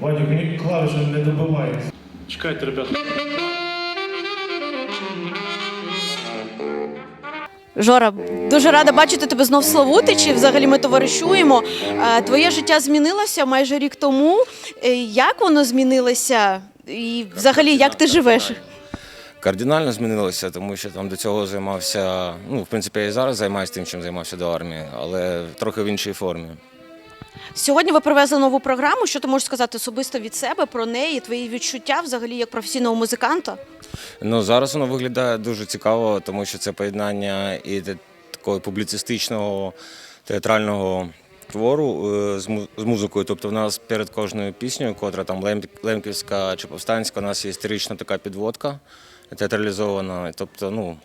Вадик, мені клавіша не добиває. Чекайте, ребята. Жора, дуже рада бачити тебе знов в Славутичі. Взагалі ми товаришуємо. Е, Твоє життя змінилося майже рік тому. Е, Як воно змінилося? І взагалі, як ти живеш? Кардинально змінилося, тому що там до цього займався. Ну, в принципі, я і зараз займаюся тим, чим займався до армії, але трохи в іншій формі. Сьогодні ви привезли нову програму. Що ти можеш сказати особисто від себе про неї, твої відчуття взагалі як професійного музиканта? Ну зараз воно виглядає дуже цікаво, тому що це поєднання і такого публіцистичного театрального твору е, з музикою. Тобто, в нас перед кожною піснею, котра там Лемківська чи повстанська, у нас є історична така підводка театралізована. Тобто, ну.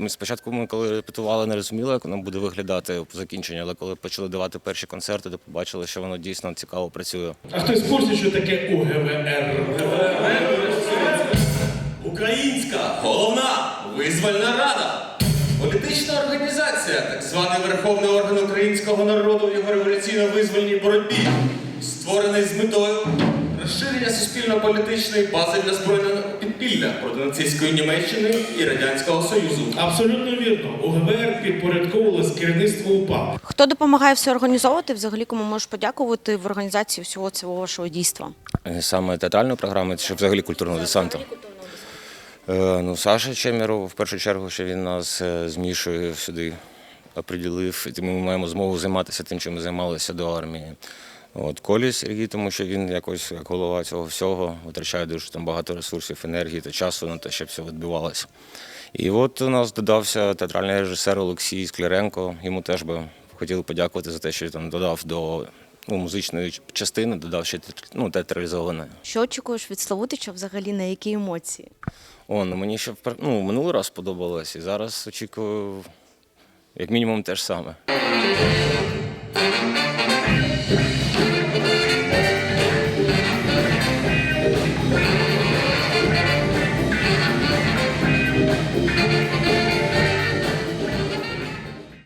Ми спочатку, ми коли репетували, не розуміли, як воно буде виглядати по закінченню, але коли почали давати перші концерти, то побачили, що воно дійсно цікаво працює. А хтось в курсі, що таке УГВР? Українська головна визвольна рада. Політична організація, так званий верховний орган українського народу в його революційно-визвольній боротьбі, створений з метою розширення суспільно-політичної бази для збройного підпілля проти нацистської Німеччини і Радянського Союзу. Абсолютно вірно. УГВР підпорядковувалось керівництву УПА. Хто допомагає все організовувати? Взагалі, кому можеш подякувати в організації всього цього вашого дійства? Е, Саме театральної програми, чи взагалі культурного десанту. Е, Ну, Саша Чеміров, в першу чергу, що він нас е, змішує сюди, оприділив, і тому ми маємо змогу займатися тим, чим ми займалися до армії. От Колі Сергій, тому що він якось як голова цього всього витрачає дуже там багато ресурсів, енергії та часу на те, щоб все відбувалося. І от у нас додався театральний режисер Олексій Скляренко. Йому теж би хотіли подякувати за те, що там додав до ну, музичної частини, додав ще ну, театралізоване. Що очікуєш від Славутича взагалі на які емоції? О, ну мені ще ну, минулий раз сподобалось, і зараз очікую як мінімум те ж саме. Thank you.